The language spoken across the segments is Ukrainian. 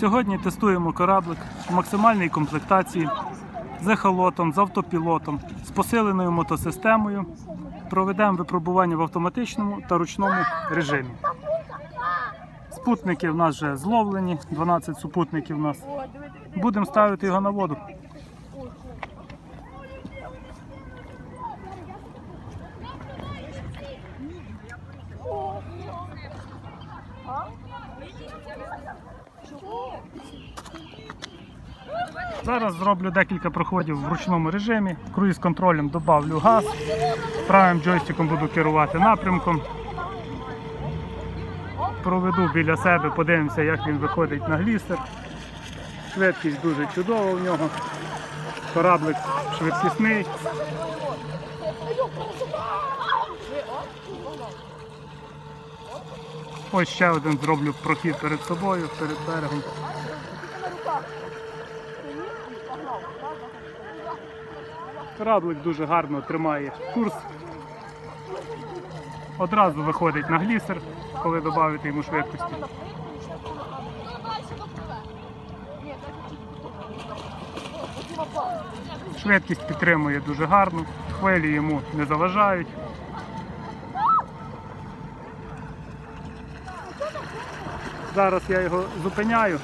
Сьогодні тестуємо кораблик в максимальній комплектації з ехолотом, з автопілотом, з посиленою мотосистемою. Проведемо випробування в автоматичному та ручному режимі. Спутники в нас вже зловлені, 12 супутників у нас. Будемо ставити його на воду. Зараз зроблю декілька проходів в ручному режимі. Круїз контролем добавлю газ. Правим джойстиком буду керувати напрямком. Проведу біля себе, подивимося, як він виходить на глістер. Швидкість дуже чудова в нього. Кораблик швидкісний. Ось ще один зроблю прохід перед собою, перед берегом. Кораблик дуже гарно тримає курс. Одразу виходить на глісер, коли додати йому швидкості. Швидкість підтримує дуже гарно, хвилі йому не заважають. Зараз я його зупиняю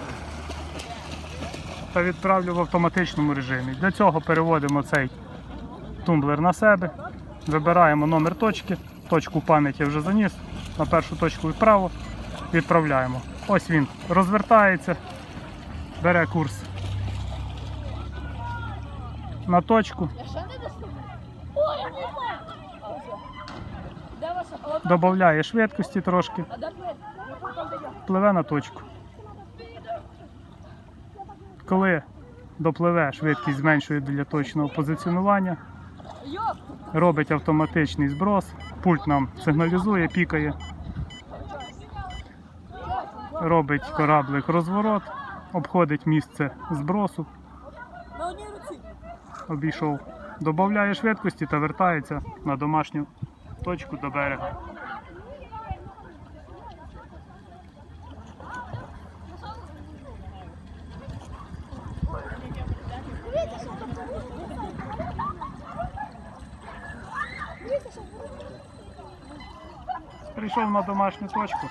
та відправлю в автоматичному режимі. Для цього переводимо цей тумблер на себе, вибираємо номер точки, точку пам'яті вже заніс, на першу точку відправо, відправляємо. Ось він розвертається, бере курс на точку, додає швидкості трошки, пливе на точку. Коли допливе, швидкість зменшує для точного позиціонування, робить автоматичний зброс, пульт нам сигналізує, пікає, робить кораблик розворот, обходить місце збросу, обійшов, додає швидкості та вертається на домашню точку до берега. Прийшов на домашню точку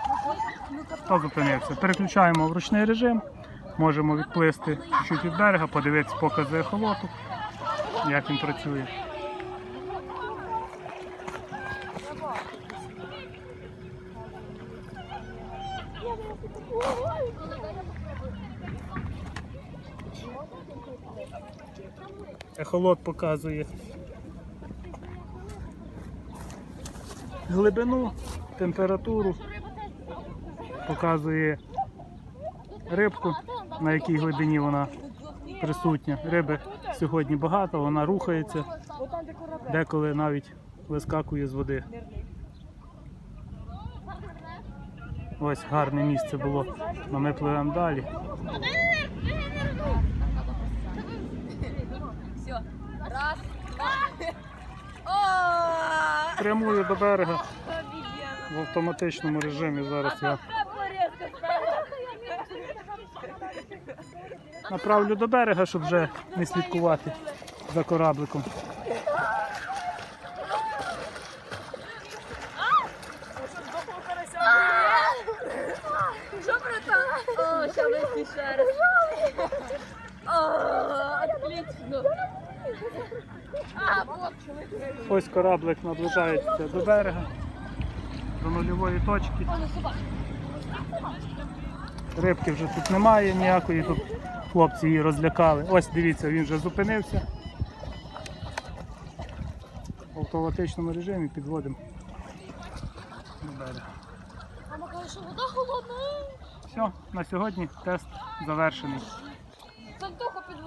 та зупинився. Переключаємо в ручний режим, можемо відплисти чуть-чуть від берега, подивитися покази ехолоту, як він працює. Ехолот показує глибину, температуру, показує рибку, на якій глибині вона присутня. Риби сьогодні багато, вона рухається, деколи навіть вискакує з води. Ось гарне місце було, але ми пливемо далі. Прямую до берега. В автоматичному режимі. Зараз я направлю до берега, щоб вже не слідкувати за корабликом. Ось кораблик наближається до берега, до нульової точки. Рибки вже тут немає ніякої, тут хлопці її розлякали. Ось дивіться, він вже зупинився. В автоматичному режимі підводимо. Мама каже, що вода холодна. Все, на сьогодні тест завершений.